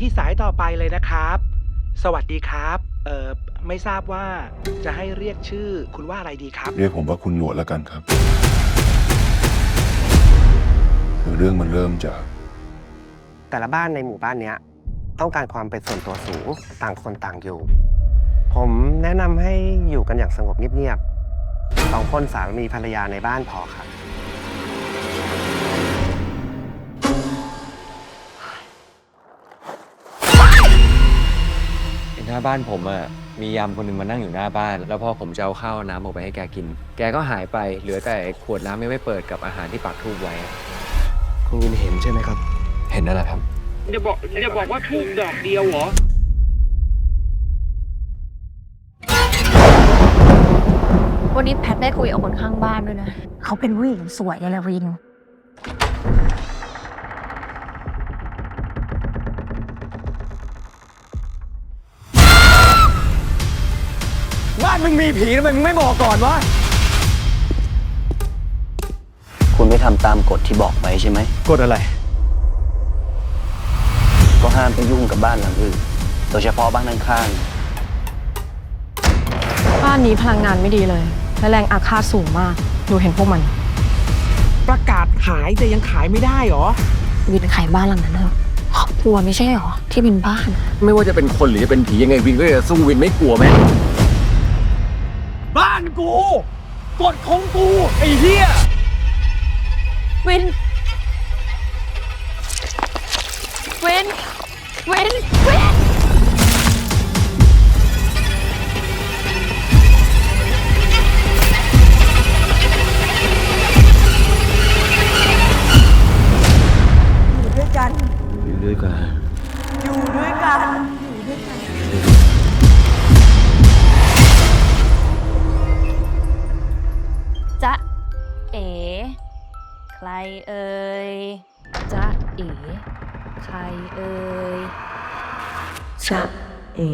ที่สายต่อไปเลยนะครับ สวัสดีครับ เอ่อ ไม่ทราบว่าจะให้เรียกชื่อคุณว่าอะไรดีครับ เรียกผมว่าคุณหนวดแล้วกันครับ คือเรื่องมันเริ่มจาก แต่ละบ้านในหมู่บ้านเนี้ย ต้องการความเป็นส่วนตัวสูงต่างคนต่างอยู่ ผมแนะนำให้อยู่กันอย่างสงบเงียบๆสองคนสามีภรรยาในบ้านพอครับ บ้านผมอะมียามคนหนึ่งมานั่งอยู่หน้าบ้าน แล้วพอผมจะเอาข้าวน้ำออกไปให้แกกิน แกก็หายไปเหลือแต่ขวดน้ำยังไม่เปิดกับอาหารที่ปักทูบไว้ คุณวินเห็นใช่ไหมครับ เห็นนั่นแหละครับอย่าบอกอย่าบอกว่าทูบดอกเดียวเหรอ วันนี้แพทได้คุยกับคนข้างบ้านด้วยนะ เขาเป็นผู้หญิงสวยไงละวิน มึงมีผีทำไมมึงไม่บอกก่อนวะ คุณไม่ทำตามกฎที่บอกไว้ใช่ไหม กดอะไร ก็ห้ามไปยุ่งกับบ้านหลังอื่น โดยเฉพาะบ้านข้างบ้านนี้พลังงานไม่ดีเลย และแรงอาฆาตสูงมากดูเห็นพวกมัน ประกาศขายแต่ยังขายไม่ได้เหรอ วินขายบ้านหลังนั้นเถอะครอบครัวไม่ใช่หรอ ที่เป็นบ้าน ไม่ว่าจะเป็นคนหรือจะเป็นผียังไงวินก็จะสู้วินไม่กลัวไหมบ้านกูกฎของกูไอ้เหี้ยวิน วิน วิน วิน อยู่ด้วยกันจ๊ รเอ่ยจ๊ะเอ๋ใครเอ่ยจ๊ะเอ๋